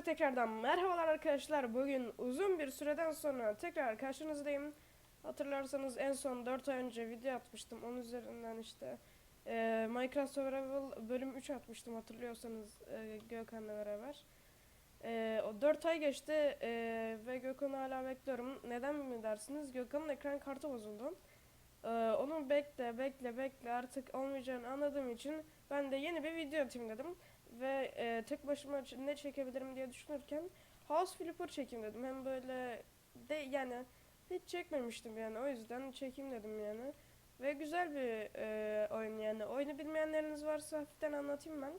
Hepinize tekrardan merhabalar arkadaşlar. Bugün uzun bir süreden sonra tekrar karşınızdayım. Hatırlarsanız en son 4 ay önce video atmıştım. Onun üzerinden işte e, Minecraft Survival bölüm 3 atmıştım hatırlıyorsanız e, Gökhan'la beraber. E, o 4 ay geçti e, ve Gökhan'ı hala bekliyorum. Neden mi dersiniz? Gökhan'ın ekran kartı bozuldu. E, onun bekle bekle bekle artık olmayacağını anladığım için ben de yeni bir video atayım dedim ve e, tek başıma ne çekebilirim diye düşünürken House Flipper çekeyim dedim. Hem böyle de yani hiç çekmemiştim yani o yüzden çekeyim dedim yani. Ve güzel bir e, oyun yani. Oyunu bilmeyenleriniz varsa hafiften anlatayım ben.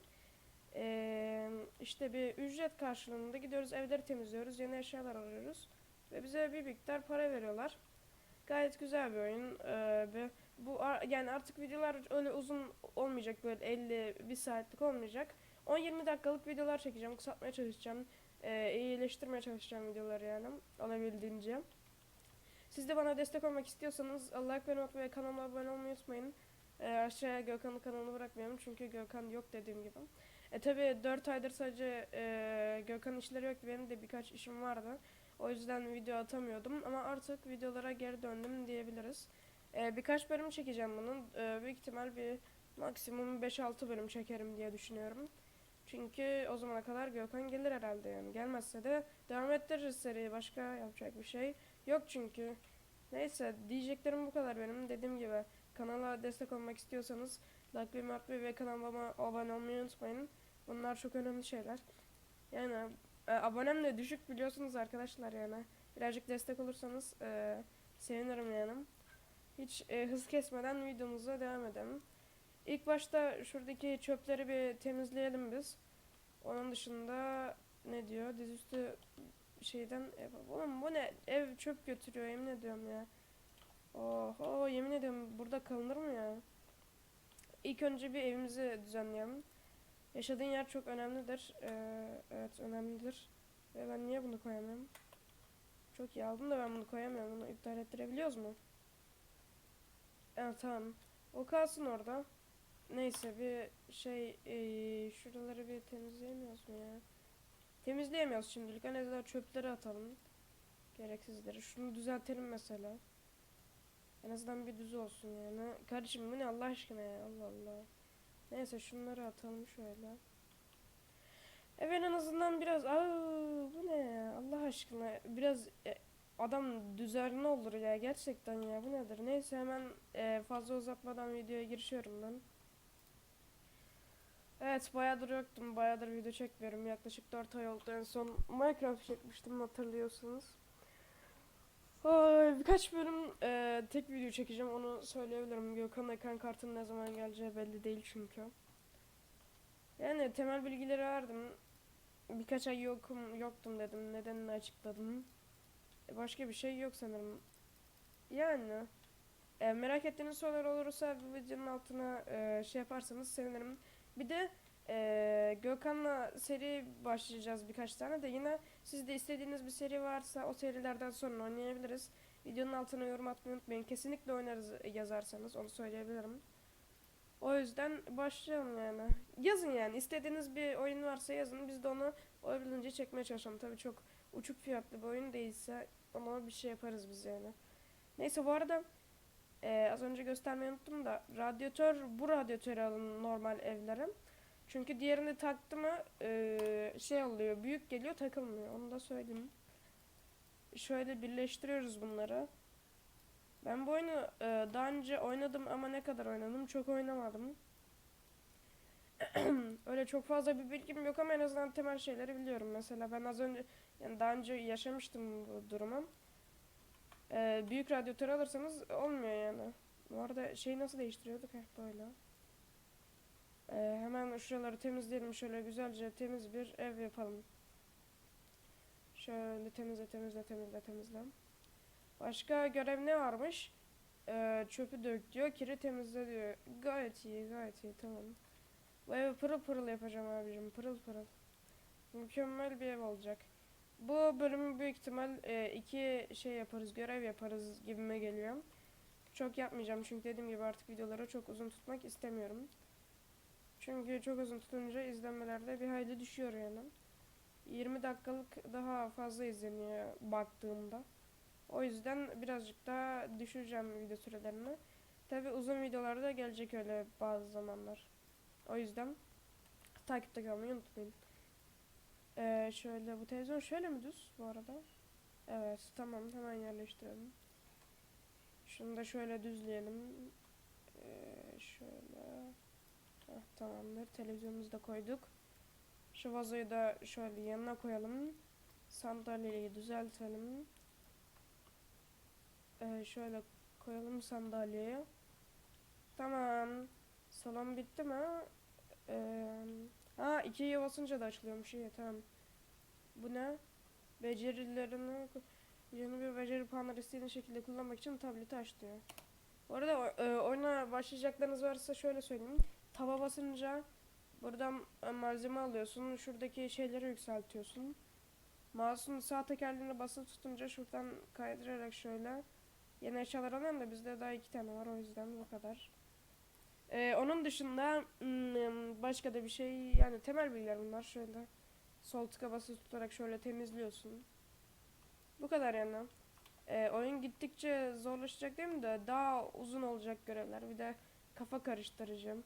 E, işte bir ücret karşılığında gidiyoruz evleri temizliyoruz yeni eşyalar alıyoruz. Ve bize bir miktar para veriyorlar. Gayet güzel bir oyun. E, ve bu ar- yani artık videolar öyle uzun olmayacak böyle 50 bir saatlik olmayacak. 10-20 dakikalık videolar çekeceğim, kısaltmaya çalışacağım, e, iyileştirmeye çalışacağım videoları yani olabildiğince. Siz de bana destek olmak istiyorsanız like ve not kanalıma abone olmayı unutmayın. E, aşağıya Gökhan'ın kanalını bırakmayalım çünkü Gökhan yok dediğim gibi. E tabi 4 aydır sadece e, Gökhan işleri yoktu benim de birkaç işim vardı. O yüzden video atamıyordum ama artık videolara geri döndüm diyebiliriz. E, birkaç bölüm çekeceğim bunun. E, büyük ihtimal bir maksimum 5-6 bölüm çekerim diye düşünüyorum. Çünkü o zamana kadar Gökhan gelir herhalde yani. Gelmezse de devam ettiririz seriyi. Başka yapacak bir şey yok çünkü. Neyse diyeceklerim bu kadar benim. Dediğim gibi kanala destek olmak istiyorsanız like ve ve kanalıma abone olmayı unutmayın. Bunlar çok önemli şeyler. Yani e, abonem de düşük biliyorsunuz arkadaşlar yani. Birazcık destek olursanız e, sevinirim yani. Hiç e, hız kesmeden videomuza devam edelim. İlk başta şuradaki çöpleri bir temizleyelim biz. Onun dışında ne diyor? Dizüstü şeyden ev. Oğlum bu ne? Ev çöp götürüyor yemin ediyorum ya. Oho yemin ediyorum burada kalınır mı ya? İlk önce bir evimizi düzenleyelim. Yaşadığın yer çok önemlidir. Ee, evet önemlidir. Ve ben niye bunu koyamıyorum? Çok iyi aldım da ben bunu koyamıyorum. Bunu iptal ettirebiliyoruz mu? Evet tamam. O kalsın orada. Neyse bir şey eee, şuraları bir temizleyemiyoruz mu ya? Temizleyemiyoruz şimdilik. En azından çöpleri atalım. Gereksizleri. Şunu düzeltelim mesela. En azından bir düz olsun yani. Kardeşim bu ne Allah aşkına ya Allah Allah. Neyse şunları atalım şöyle. Evet en azından biraz aa bu ne ya Allah aşkına biraz e, adam düzenli olur ya gerçekten ya bu nedir neyse hemen e, fazla uzatmadan videoya girişiyorum ben. Evet bayağıdır yoktum bayağıdır video çekmiyorum yaklaşık 4 ay oldu en son Minecraft çekmiştim hatırlıyorsunuz. Ay, birkaç bölüm e, tek video çekeceğim onu söyleyebilirim. Gökhan ekran kartının ne zaman geleceği belli değil çünkü. Yani temel bilgileri verdim. Birkaç ay yokum yoktum dedim. Nedenini açıkladım. E, Başka bir şey yok sanırım. Yani e, merak ettiğiniz sorular olursa bu videonun altına e, şey yaparsanız sevinirim. Bir de e, Gökhan'la seri başlayacağız birkaç tane de yine siz de istediğiniz bir seri varsa o serilerden sonra oynayabiliriz. Videonun altına yorum atmayı unutmayın. Kesinlikle oynarız yazarsanız onu söyleyebilirim. O yüzden başlayalım yani. Yazın yani. istediğiniz bir oyun varsa yazın. Biz de onu olabildiğince çekmeye çalışalım. Tabii çok uçuk fiyatlı bir oyun değilse ama bir şey yaparız biz yani. Neyse bu arada e, az önce göstermeyi unuttum da radyatör bu radyatörü alın normal evlere. Çünkü diğerini taktı mı e, şey oluyor büyük geliyor takılmıyor onu da söyleyeyim. Şöyle birleştiriyoruz bunları. Ben bu oyunu e, daha önce oynadım ama ne kadar oynadım çok oynamadım. Öyle çok fazla bir bilgim yok ama en azından temel şeyleri biliyorum. Mesela ben az önce yani daha önce yaşamıştım bu durumu. E, büyük radyatör alırsanız olmuyor yani. Bu arada şeyi nasıl değiştiriyorduk? Heh böyle. E, hemen şuraları temizleyelim. Şöyle güzelce temiz bir ev yapalım. Şöyle temizle temizle temizle temizle. Başka görev ne varmış? Ee, çöpü dök diyor, kiri temizle diyor. Gayet iyi, gayet iyi, tamam. Bu evi pırıl pırıl yapacağım abicim, pırıl pırıl. Mükemmel bir ev olacak. Bu bölümü büyük ihtimal e, iki şey yaparız, görev yaparız gibime geliyor. Çok yapmayacağım çünkü dediğim gibi artık videoları çok uzun tutmak istemiyorum. Çünkü çok uzun tutunca izlenmelerde bir hayli düşüyor yani. 20 dakikalık daha fazla izleniyor baktığımda. O yüzden birazcık daha düşüreceğim video sürelerini. Tabi uzun videolarda gelecek öyle bazı zamanlar. O yüzden takipte kalmayı unutmayın. Ee, şöyle bu televizyon şöyle mi düz bu arada? Evet tamam hemen yerleştirelim. Şunu da şöyle düzleyelim. Ee, şöyle. Heh, tamamdır. Televizyonumuzu da koyduk. Şu vazoyu da şöyle yanına koyalım. Sandalyeyi düzeltelim. Ee, şöyle koyalım sandalyeye. Tamam. Salon bitti mi? Ee, ha ikiye basınca da açılıyormuş. İyi tamam. Bu ne? Becerilerini yeni bir beceri puanları istediğin şekilde kullanmak için tableti aç diyor. Bu arada e, oyuna başlayacaklarınız varsa şöyle söyleyeyim. Tava basınca buradan e, malzeme alıyorsun. Şuradaki şeyleri yükseltiyorsun. Mouse'un sağ tekerleğine basılı tutunca şuradan kaydırarak şöyle yeni eşyalar alıyorum da bizde daha iki tane var o yüzden bu kadar. Ee, onun dışında başka da bir şey yani temel bilgiler bunlar şöyle sol tıka basılı tutarak şöyle temizliyorsun. Bu kadar yani. Ee, oyun gittikçe zorlaşacak değil mi de daha uzun olacak görevler. Bir de kafa karıştırıcı.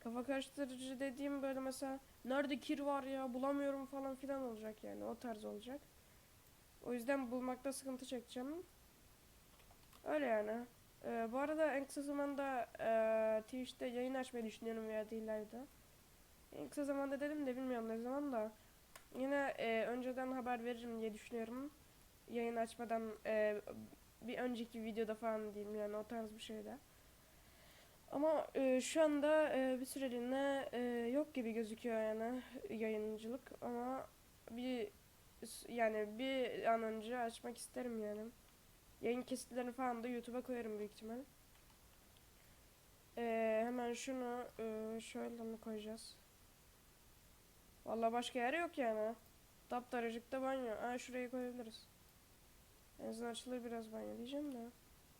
Kafa karıştırıcı dediğim böyle mesela nerede kir var ya bulamıyorum falan filan olacak yani o tarz olacak. O yüzden bulmakta sıkıntı çekeceğim. Öyle yani. Ee, bu arada en kısa zamanda e, Twitch'te yayın açmayı düşünüyorum veya ileride. En kısa zamanda dedim de bilmiyorum ne zaman da. Yine e, önceden haber veririm diye düşünüyorum. Yayın açmadan e, bir önceki videoda falan diyeyim yani o tarz bir şeyde. Ama e, şu anda e, bir süreliğine e, yok gibi gözüküyor yani yayıncılık ama bir yani bir an önce açmak isterim yani. Yayın kesitlerini falan da YouTube'a koyarım büyük ihtimal. E, hemen şunu e, şöyle mi koyacağız? Vallahi başka yer yok yani. Taptaracıkta banyo. Ha şuraya koyabiliriz. En azından açılır biraz banyo diyeceğim de.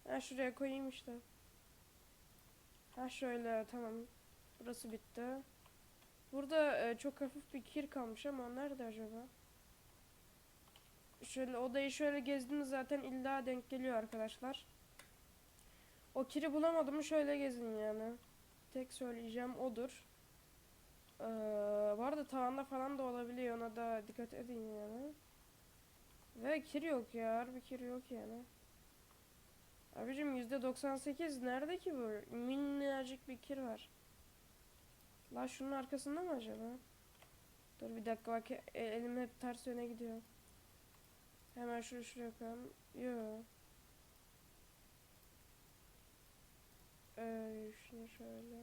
Ha şuraya koyayım işte. Ha şöyle tamam. Burası bitti. Burada e, çok hafif bir kir kalmış ama nerede acaba? Şöyle odayı şöyle gezdiniz zaten illa denk geliyor arkadaşlar. O kiri bulamadım şöyle gezin yani. Tek söyleyeceğim odur. Ee, bu arada tavanda falan da olabiliyor ona da dikkat edin yani. Ve kir yok ya harbi kir yok yani. Abicim %98 nerede ki bu? Minnacık bir kir var. La şunun arkasında mı acaba? Dur bir dakika bak e- elim hep ters yöne gidiyor. Hemen şunu şuraya koyalım. Yo. Ee, şunu şöyle.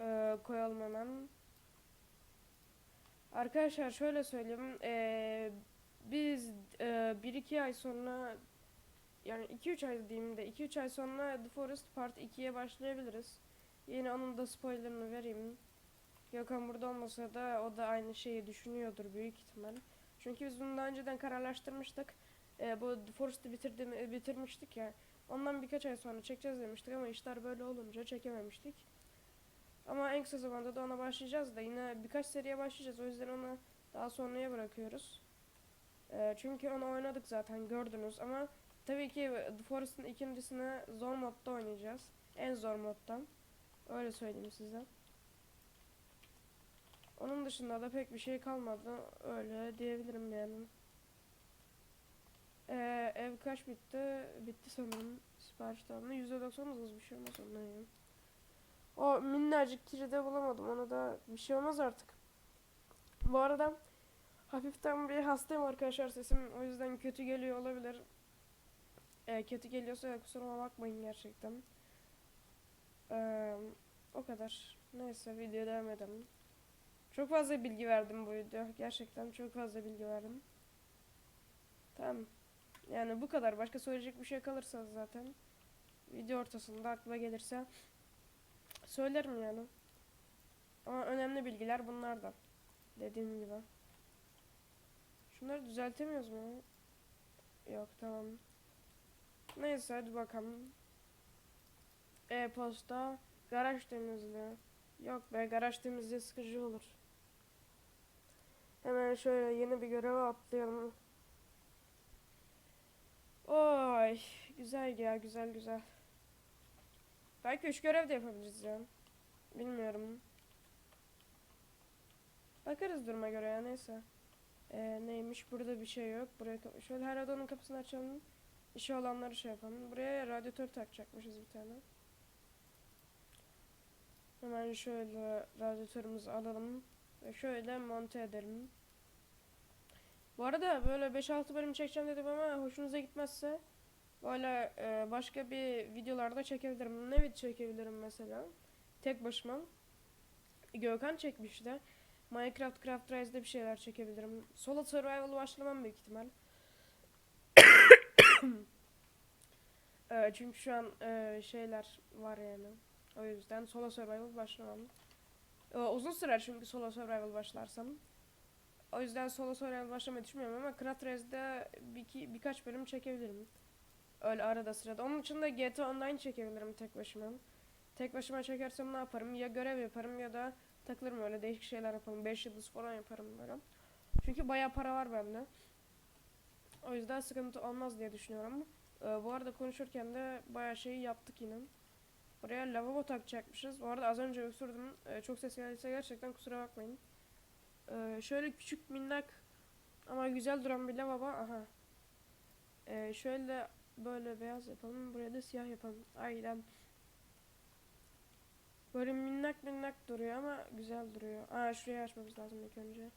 Ee, koyalım hemen. Arkadaşlar şöyle söyleyeyim. Ee, biz e, 1-2 ay sonra yani 2-3 ay diyeyim de 2-3 ay sonra The Forest Part 2'ye başlayabiliriz. Yine onun da spoilerını vereyim. Gökhan burada olmasa da o da aynı şeyi düşünüyordur büyük ihtimal. Çünkü biz bunu daha önceden kararlaştırmıştık. Ee, bu Forest'ı bitirdim, e, bitirmiştik ya. Ondan birkaç ay sonra çekeceğiz demiştik ama işler böyle olunca çekememiştik. Ama en kısa zamanda da ona başlayacağız da yine birkaç seriye başlayacağız. O yüzden onu daha sonraya bırakıyoruz. Ee, çünkü onu oynadık zaten gördünüz ama tabii ki The Forest'ın ikincisini zor modda oynayacağız. En zor moddan. Öyle söyleyeyim size. Onun dışında da pek bir şey kalmadı. Öyle diyebilirim yani. Ee, ev kaç bitti? Bitti sanırım. Sipariş. %90 hızlı bir şey olmaz ondan yani. O minnacık kiri de bulamadım. Ona da bir şey olmaz artık. Bu arada hafiften bir hastayım arkadaşlar sesim. O yüzden kötü geliyor olabilir. Ee, kötü geliyorsa kusuruma bakmayın gerçekten. Ee, o kadar. Neyse videoya devam edelim. Çok fazla bilgi verdim bu video. Gerçekten çok fazla bilgi verdim. Tamam. Yani bu kadar. Başka söyleyecek bir şey kalırsa zaten video ortasında aklıma gelirse söylerim yani. Ama önemli bilgiler bunlar da. Dediğim gibi. Şunları düzeltemiyoruz mu? Yok tamam. Neyse hadi bakalım. E-posta, garaj temizliği. Yok be garaj temizliği sıkıcı olur. Hemen şöyle yeni bir göreve atlayalım. Oy güzel ya güzel güzel. Belki üç görev de yapabiliriz ya. Bilmiyorum. Bakarız duruma göre ya neyse. Ee, neymiş burada bir şey yok. Buraya şöyle her odanın kapısını açalım. İşi olanları şey yapalım. Buraya radyatör takacakmışız bir tane. Hemen şöyle radyatörümüzü alalım. Ve şöyle monte edelim. Bu arada böyle 5-6 bölüm çekeceğim dedim ama hoşunuza gitmezse böyle e, başka bir videolarda çekebilirim. Ne video çekebilirim mesela? Tek başıma. Gökhan çekmişti. Minecraft Craft Rise'de bir şeyler çekebilirim. Solo Survival başlamam büyük ihtimal. E, çünkü şu an e, şeyler var yani. O yüzden Solo Survival başlamam. E, uzun sürer çünkü Solo Survival başlarsam. O yüzden Solo Survival başlamayı düşünmüyorum ama Craft Rise'de bir, iki, birkaç bölüm çekebilirim. Öyle arada sırada. Onun için de GTA Online çekebilirim tek başıma. Tek başıma çekersem ne yaparım? Ya görev yaparım ya da takılırım öyle değişik şeyler yaparım. 5 yıldız falan yaparım böyle. Çünkü bayağı para var bende. O yüzden sıkıntı olmaz diye düşünüyorum. Ee, bu arada konuşurken de bayağı şeyi yaptık yine. Buraya lavabo takacakmışız. Bu arada az önce öksürdüm. Ee, çok ses geldiyse gerçekten kusura bakmayın. Ee, şöyle küçük minnak ama güzel duran bir lavabo. Aha. Ee, şöyle böyle beyaz yapalım. Buraya da siyah yapalım. Aynen. Böyle minnak minnak duruyor ama güzel duruyor. Aa şurayı açmamız lazım ilk önce.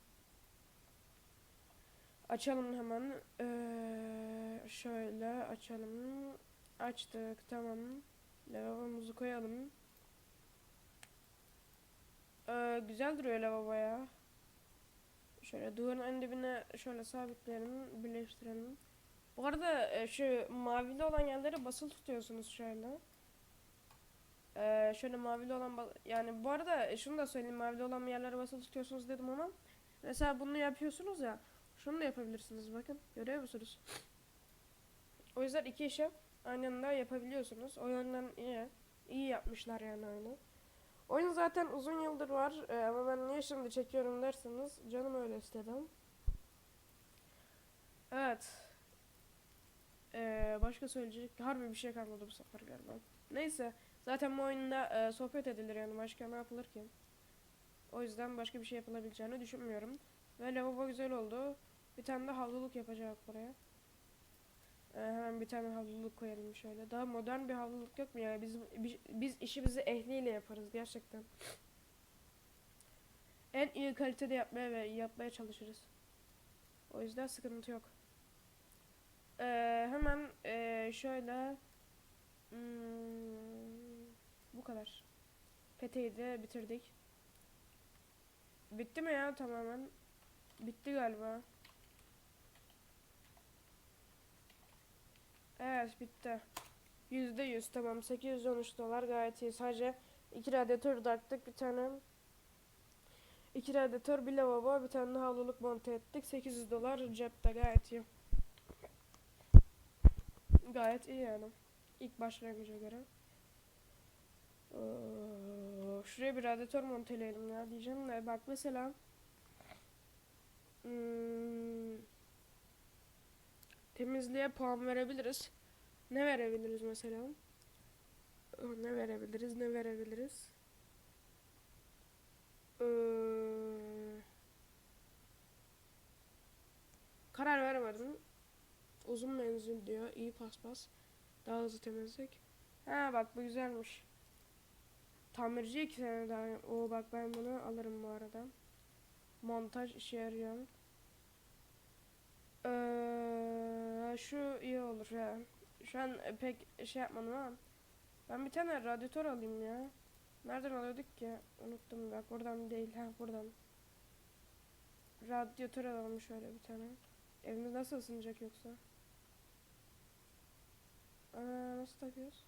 Açalım hemen. Ee, şöyle açalım. Açtık tamam. Lavabomuzu koyalım. Ee, güzel duruyor lavabo. Şöyle duvarın en dibine şöyle sabitleyelim, birleştirelim. Bu arada e, şu mavili olan yerleri basılı tutuyorsunuz şöyle. Ee, şöyle mavili olan yani bu arada e, şunu da söyleyeyim mavili olan yerlere basılı tutuyorsunuz dedim ama mesela bunu yapıyorsunuz ya şunu da yapabilirsiniz bakın görüyor musunuz? O yüzden iki işi aynı anda yapabiliyorsunuz. O yönden iyi. İyi yapmışlar yani oyunu. Oyun zaten uzun yıldır var e, ama ben niye şimdi çekiyorum derseniz canım öyle istedi. Evet. Ee, başka söyleyecek harbi bir şey kalmadı bu sefer galiba. Neyse. Zaten bu oyunda e, sohbet edilir yani başka ne yapılır ki? O yüzden başka bir şey yapılabileceğini düşünmüyorum. Ve lavabo güzel oldu. Bir tane de havluluk yapacak buraya. Ee, hemen bir tane havluluk koyalım şöyle. Daha modern bir havluluk yok mu ya? Biz, biz, işimizi ehliyle yaparız gerçekten. En iyi kalitede yapmaya ve yapmaya çalışırız. O yüzden sıkıntı yok. Ee, hemen ee, şöyle Hmm, bu kadar. Peteği de bitirdik. Bitti mi ya tamamen? Bitti galiba. Evet bitti. Yüzde yüz tamam 813 dolar gayet iyi. Sadece iki radyatör taktık bir tane. iki radyatör bir lavabo bir tane havluluk monte ettik. 800 dolar cepte gayet iyi. Gayet iyi yani. İlk başlangıca göre. Ee, şuraya bir radyatör monteleyelim ya diyeceğim de bak mesela hmm, temizliğe puan verebiliriz. Ne verebiliriz mesela? Ne verebiliriz? Ne verebiliriz? Ee, karar veremedim. Uzun menzil diyor. iyi paspas. Daha hızlı temizlik. Ha bak bu güzelmiş. Tamirci iki sene daha. Oo bak ben bunu alırım bu arada. Montaj işe yarıyor. Ee, şu iyi olur ya. Şu an pek şey yapmadım ama. Ben bir tane radyatör alayım ya. Nereden alıyorduk ki? Unuttum bak buradan değil ha buradan. Radyatör alalım şöyle bir tane. Evimiz nasıl ısınacak yoksa? Aa, nasıl takıyoruz?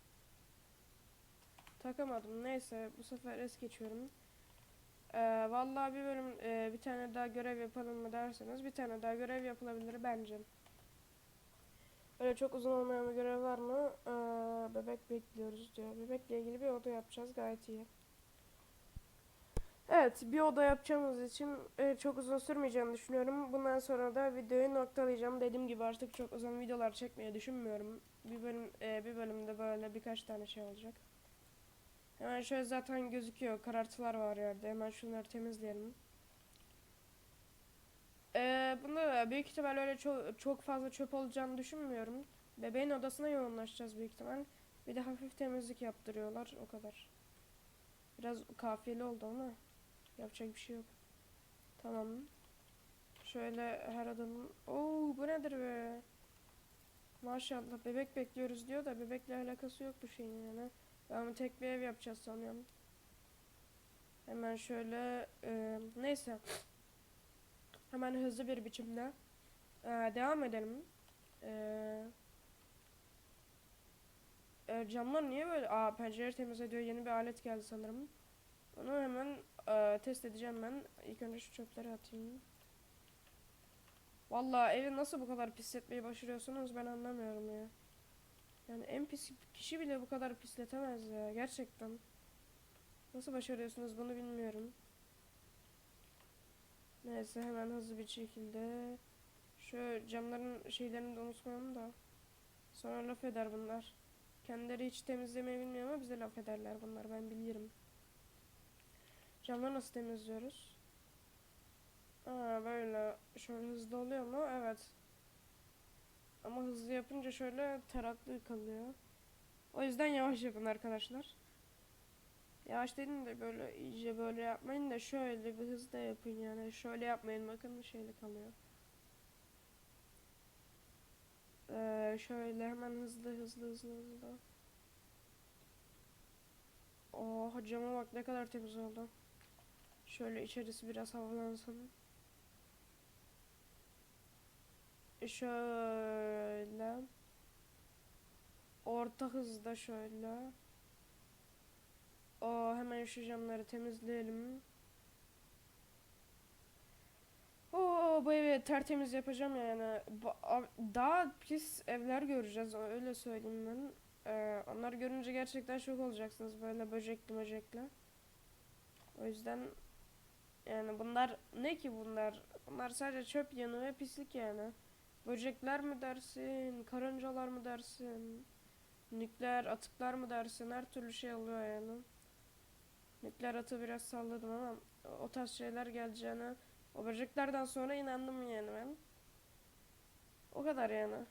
Takamadım. Neyse bu sefer es geçiyorum. Ee, vallahi bir bölüm e, bir tane daha görev yapalım mı derseniz bir tane daha görev yapılabilir bence. Öyle çok uzun olmayan bir görev var mı? Ee, bebek bekliyoruz diyor. Bebekle ilgili bir oda yapacağız gayet iyi. Evet, bir oda yapacağımız için e, çok uzun sürmeyeceğini düşünüyorum. Bundan sonra da videoyu noktalayacağım. Dediğim gibi artık çok uzun videolar çekmeyi düşünmüyorum. Bir bölüm e, bir bölümde böyle birkaç tane şey olacak. Hemen şöyle zaten gözüküyor. Karartılar var yerde. Hemen şunları temizleyelim. E, bunda da büyük ihtimal öyle çok, çok fazla çöp olacağını düşünmüyorum. Bebeğin odasına yoğunlaşacağız büyük ihtimal. Bir de hafif temizlik yaptırıyorlar. O kadar. Biraz kafiyeli oldu ama yapacak bir şey yok. Tamam. Şöyle her adamın... Oo bu nedir be? Maşallah bebek bekliyoruz diyor da bebekle alakası yok bu şeyin yani. Bunu tek bir ev yapacağız sanıyorum. Hemen şöyle e, neyse. Hemen hızlı bir biçimde e, devam edelim. E, e, camlar niye böyle? Aa pencereleri temizle diyor. Yeni bir alet geldi sanırım. Onu hemen e, test edeceğim ben. İlk önce şu çöpleri atayım. Vallahi evi nasıl bu kadar pisletmeyi başarıyorsunuz ben anlamıyorum ya. Yani en pis kişi bile bu kadar pisletemez ya gerçekten. Nasıl başarıyorsunuz bunu bilmiyorum. Neyse hemen hızlı bir şekilde şu camların şeylerini de unutmayalım da sonra laf eder bunlar. Kendileri hiç temizlemeyi bilmiyor ama bize laf ederler bunlar ben bilirim. Camları nasıl temizliyoruz? Aa böyle şöyle hızlı oluyor mu? Evet. Ama hızlı yapınca şöyle taraklı kalıyor. O yüzden yavaş yapın arkadaşlar. Yavaş dedim de böyle iyice böyle yapmayın da şöyle bir hızla yapın yani. Şöyle yapmayın bakın şeyle kalıyor. Ee, şöyle hemen hızlı hızlı hızlı hızlı. Oh cama bak ne kadar temiz oldu. Şöyle içerisi biraz havalansın. Şöyle. Orta hızda şöyle. O hemen şu camları temizleyelim. Oo bu evi tertemiz yapacağım yani. Daha pis evler göreceğiz öyle söyleyeyim ben. Ee, onlar görünce gerçekten şok olacaksınız böyle böcekli böcekli. O yüzden yani bunlar ne ki bunlar? Bunlar sadece çöp yanı ve pislik yani. Böcekler mi dersin, karıncalar mı dersin, nükleer atıklar mı dersin her türlü şey oluyor yani. Nükleer atı biraz salladım ama o tarz şeyler geleceğine o böceklerden sonra inandım yani ben. O kadar yani.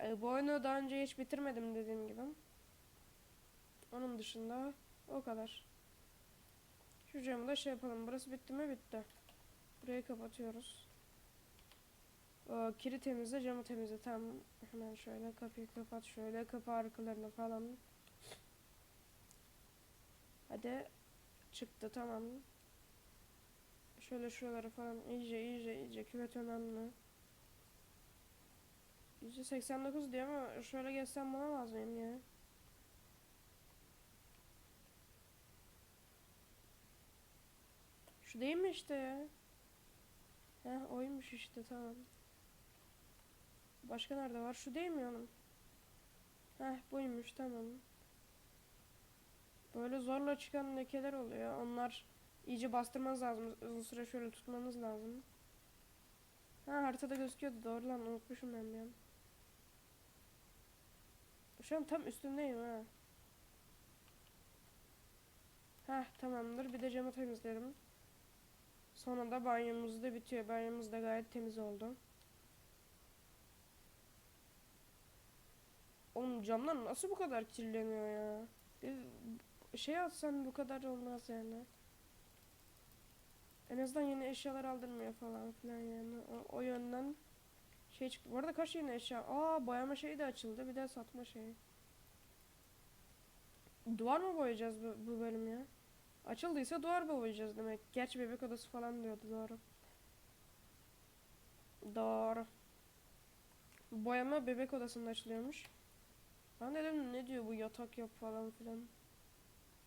E, bu oyunu daha önce hiç bitirmedim dediğim gibi. Onun dışında o kadar. Şu camı da şey yapalım. Burası bitti mi? Bitti. Burayı kapatıyoruz. O, kiri temizle, camı temizle. Tamam. Hemen şöyle kapıyı kapat. Şöyle kapı arkalarını falan. Hadi. Çıktı tamam. Şöyle şuraları falan iyice iyice iyice küvet önemli. %89 diyor ama şöyle geçsem bulamaz mıyım ya? Şu değil mi işte ya? Heh oymuş işte tamam. Başka nerede var? Şu değil mi onun? Heh buymuş tamam. Böyle zorla çıkan lekeler oluyor. Onlar iyice bastırmanız lazım. Uzun süre şöyle tutmanız lazım. Ha haritada gözüküyordu doğru lan unutmuşum ben bir an. Şu an tam üstündeyim ha. Heh tamamdır. Bir de camı temizlerim. Sonra da banyomuz da bitiyor. Banyomuz da gayet temiz oldu. Oğlum camlar nasıl bu kadar kirleniyor ya? Bir şey atsan bu kadar olmaz yani. En azından yeni eşyalar aldırmıyor falan filan yani. O, o yönden şey çıktı. Bu arada kaç yeni eşya? Aa boyama şeyi de açıldı. Bir de satma şeyi. Duvar mı boyayacağız bu, bu bölüm ya? Açıldıysa duvar boyayacağız demek. Gerçi bebek odası falan diyordu doğru. Doğru. Boyama bebek odasında açılıyormuş. Ben dedim ne diyor bu yatak yap falan filan.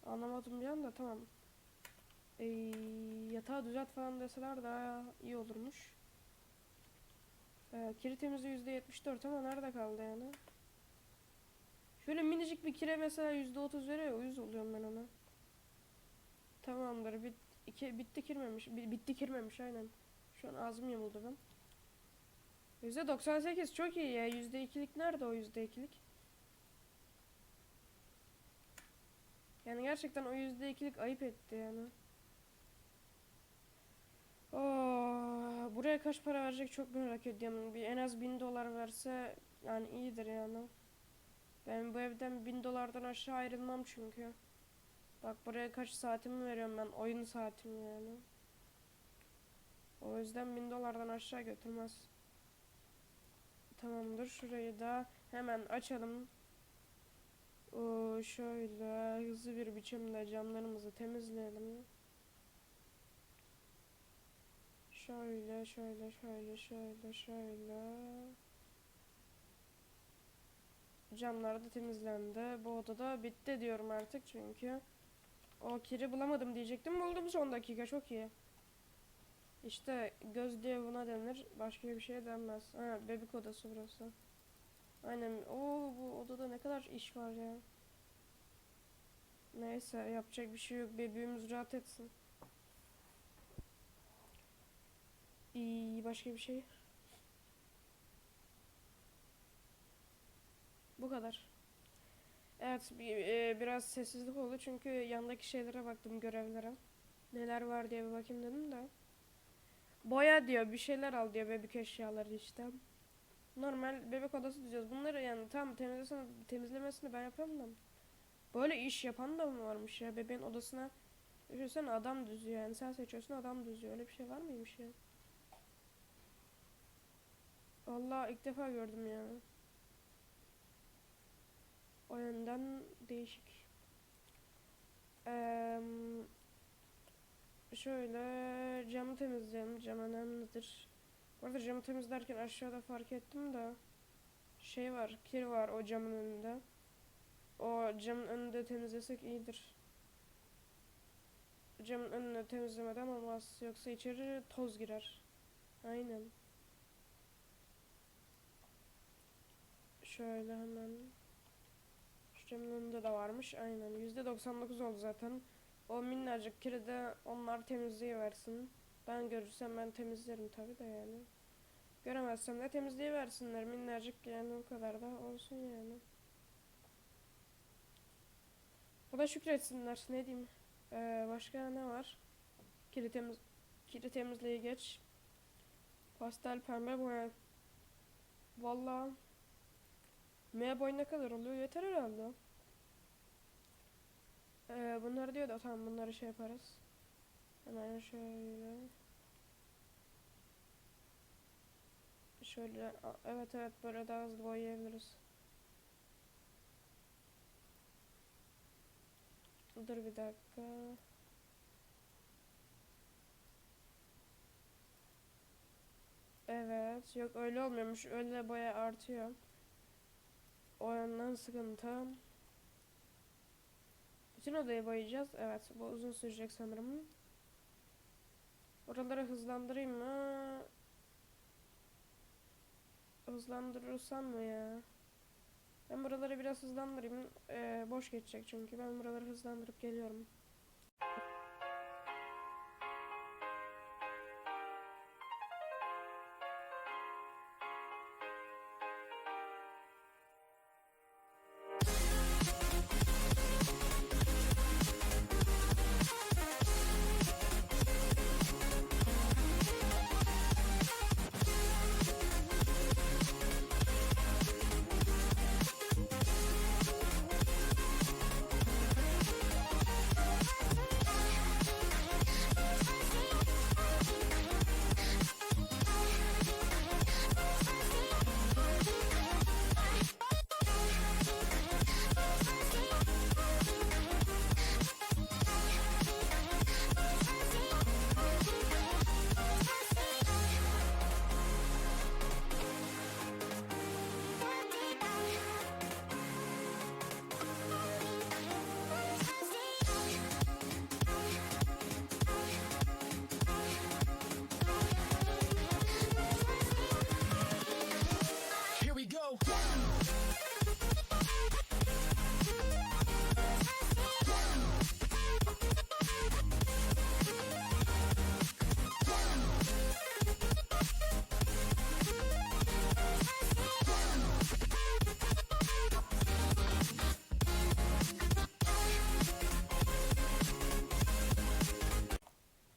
Anlamadım bir anda tamam. Ee, yatağı düzelt falan deseler daha iyi olurmuş. Ee, kiri temizliği %74 ama nerede kaldı yani? Şöyle minicik bir kire mesela %30 veriyor uyuz oluyorum ben ona. Tamamdır. Bit, iki, bitti kirmemiş. Bi- bitti kirmemiş aynen. Şu an ağzım yamuldu ben. %98 çok iyi ya. %2'lik nerede o %2'lik? Yani gerçekten o %2'lik ayıp etti yani. Oo, buraya kaç para verecek çok merak ediyorum. Bir en az 1000 dolar verse yani iyidir yani. Ben bu evden 1000 dolardan aşağı ayrılmam çünkü. Bak buraya kaç saatimi veriyorum ben oyun saatimi yani. O yüzden 1000 dolardan aşağı götürmez. Tamamdır şurayı da hemen açalım. Şöyle hızlı bir biçimde camlarımızı temizleyelim. Şöyle şöyle şöyle şöyle şöyle. Camlar da temizlendi. Bu odada bitti diyorum artık çünkü. O kiri bulamadım diyecektim. Buldum son dakika. Çok iyi. İşte göz diye buna denir. Başka bir şey denmez. Ha, bebek odası burası. Aynen. Oo bu odada ne kadar iş var ya. Neyse yapacak bir şey yok. Bebeğimiz rahat etsin. İyi başka bir şey. Bu kadar. Evet bir, e, biraz sessizlik oldu çünkü yandaki şeylere baktım görevlere. Neler var diye bir bakayım dedim de. Boya diyor bir şeyler al diyor bebek eşyaları işte. Normal bebek odası diyeceğiz. Bunları yani tam temizlesene, temizlemesini ben yapıyorum da. Böyle iş yapan da mı varmış ya bebeğin odasına Düşünsene adam düzüyor yani sen seçiyorsun adam düzüyor öyle bir şey var mıymış ya? Vallahi ilk defa gördüm ya. O yönden değişik. Eee şöyle camı temizleyelim. Cam önemlidir. Bu arada camı temizlerken aşağıda fark ettim de şey var, kir var o camın önünde. O camın önünde temizlesek iyidir. Camın önünü temizlemeden olmaz. Yoksa içeri toz girer. Aynen. Şöyle hemen. Şu camın önünde de varmış. Aynen. %99 oldu zaten. O minnacık kiri de onlar temizleyiversin. Ben görürsem ben temizlerim tabi de yani. Göremezsem de temizleyiversinler. Minnacık yani o kadar da olsun yani. O da şükretsinler. Ne diyeyim. Ee, başka ne var? Kiri temiz kiri temizliği geç. Pastel pembe boya. Vallahi M boy ne kadar oluyor? Yeter herhalde. Ee, bunları diyor da tamam bunları şey yaparız. Hemen şöyle. Şöyle evet evet böyle daha hızlı boyayabiliriz. Dur bir dakika. Evet yok öyle olmuyormuş öyle boya artıyor. O yandan sıkıntı. Bütün odayı boyayacağız. Evet bu uzun sürecek sanırım. Oraları hızlandırayım mı? Hızlandırırsam mı ya? Ben buraları biraz hızlandırayım. Ee, boş geçecek çünkü. Ben buraları hızlandırıp geliyorum.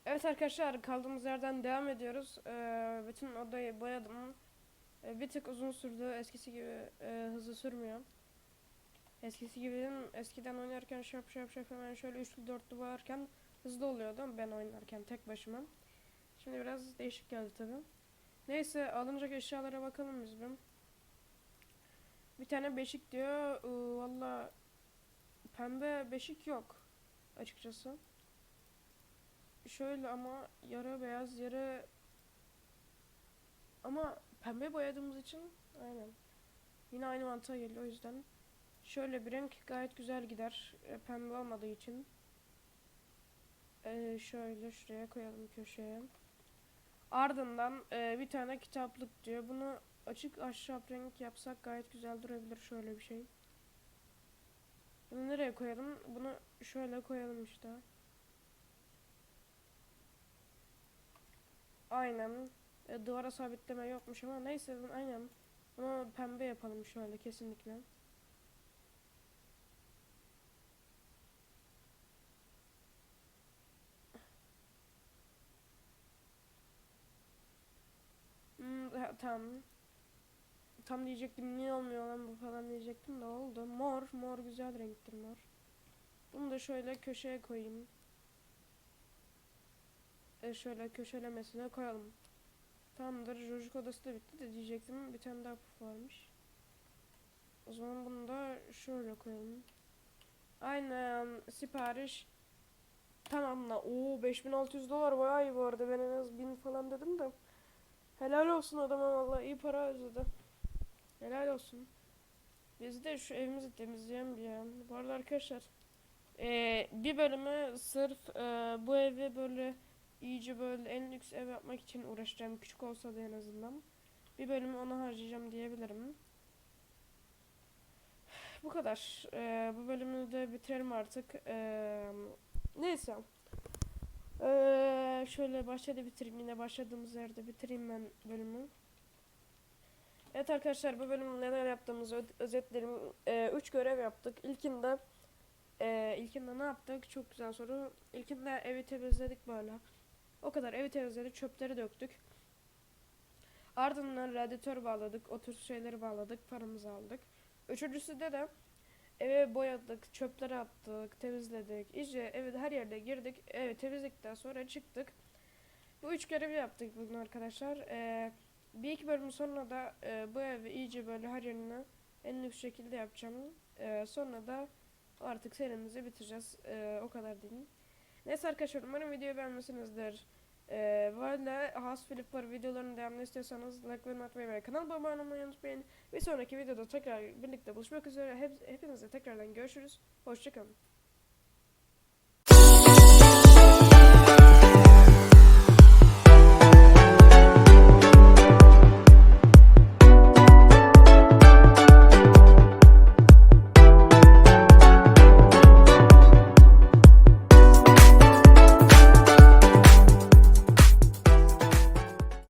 Evet arkadaşlar kaldığımız yerden devam ediyoruz. Ee, bütün odayı boyadım. Ee, bir tık uzun sürdü. Eskisi gibi e, hızlı sürmüyor. Eskisi gibi eskiden oynarken şap şap şap hemen şöyle üçlü dörtlü boyarken hızlı oluyordu ben oynarken tek başıma. Şimdi biraz değişik geldi tabi. Neyse alınacak eşyalara bakalım biz bir. Bir tane beşik diyor. Ee, Valla pembe beşik yok açıkçası. Şöyle ama yarı beyaz yarı ama pembe boyadığımız için aynen. Yine aynı mantığa geliyor o yüzden. Şöyle bir renk gayet güzel gider. e, Pembe olmadığı için. Ee, şöyle şuraya koyalım köşeye. Ardından e, bir tane kitaplık diyor. Bunu açık ahşap renk yapsak gayet güzel durabilir şöyle bir şey. Bunu nereye koyalım? Bunu şöyle koyalım işte. Aynen. E, duvara sabitleme yokmuş ama neyse aynen. Bunu pembe yapalım şöyle kesinlikle. Hmm, tamam. Tam diyecektim niye olmuyor lan bu falan diyecektim de oldu. Mor, mor güzel renktir mor. Bunu da şöyle köşeye koyayım. E şöyle köşelemesine koyalım. Tamamdır. Çocuk odası da bitti de diyecektim. Bir tane daha puf varmış. O zaman bunu da şöyle koyalım. Aynen. Sipariş. Tamamla. Oo 5600 dolar bayağı iyi bu arada. Ben en az 1000 falan dedim de. Helal olsun adama vallahi iyi para ödedi. Helal olsun. Biz de şu evimizi temizleyelim bir ya. Bu arada arkadaşlar. eee, bir bölümü sırf eee, bu evi böyle iyice böyle en lüks ev yapmak için uğraşacağım. Küçük olsa da en azından. Bir bölümü ona harcayacağım diyebilirim. Bu kadar. Ee, bu bölümü de bitirelim artık. Ee, neyse. Ee, şöyle başladı bitireyim. Yine başladığımız yerde bitireyim ben bölümü. Evet arkadaşlar bu bölümü neler yaptığımızı özetlerim. Ee, üç görev yaptık. İlkinde ee, ilkinde ne yaptık? Çok güzel soru. İlkinde evi temizledik böyle. O kadar evi temizledik, çöpleri döktük. Ardından radyatör bağladık, o tür şeyleri bağladık, paramızı aldık. Üçüncüsü de de eve boyadık, çöpleri attık, temizledik. İyice evi her yerde girdik, evi temizledikten sonra çıktık. Bu üç görevi yaptık bugün arkadaşlar. Ee, bir iki bölüm sonra da e, bu evi iyice böyle her yerine en lüks şekilde yapacağım. Ee, sonra da artık serimizi bitireceğiz. Ee, o kadar diyeyim. Neyse arkadaşlar umarım videoyu beğenmişsinizdir. Ee, böyle House Flipper videolarının devamını istiyorsanız like ve unutmayı ve kanalıma abone olmayı unutmayın. Bir sonraki videoda tekrar birlikte buluşmak üzere. Hep, hepinize tekrardan görüşürüz. Hoşçakalın.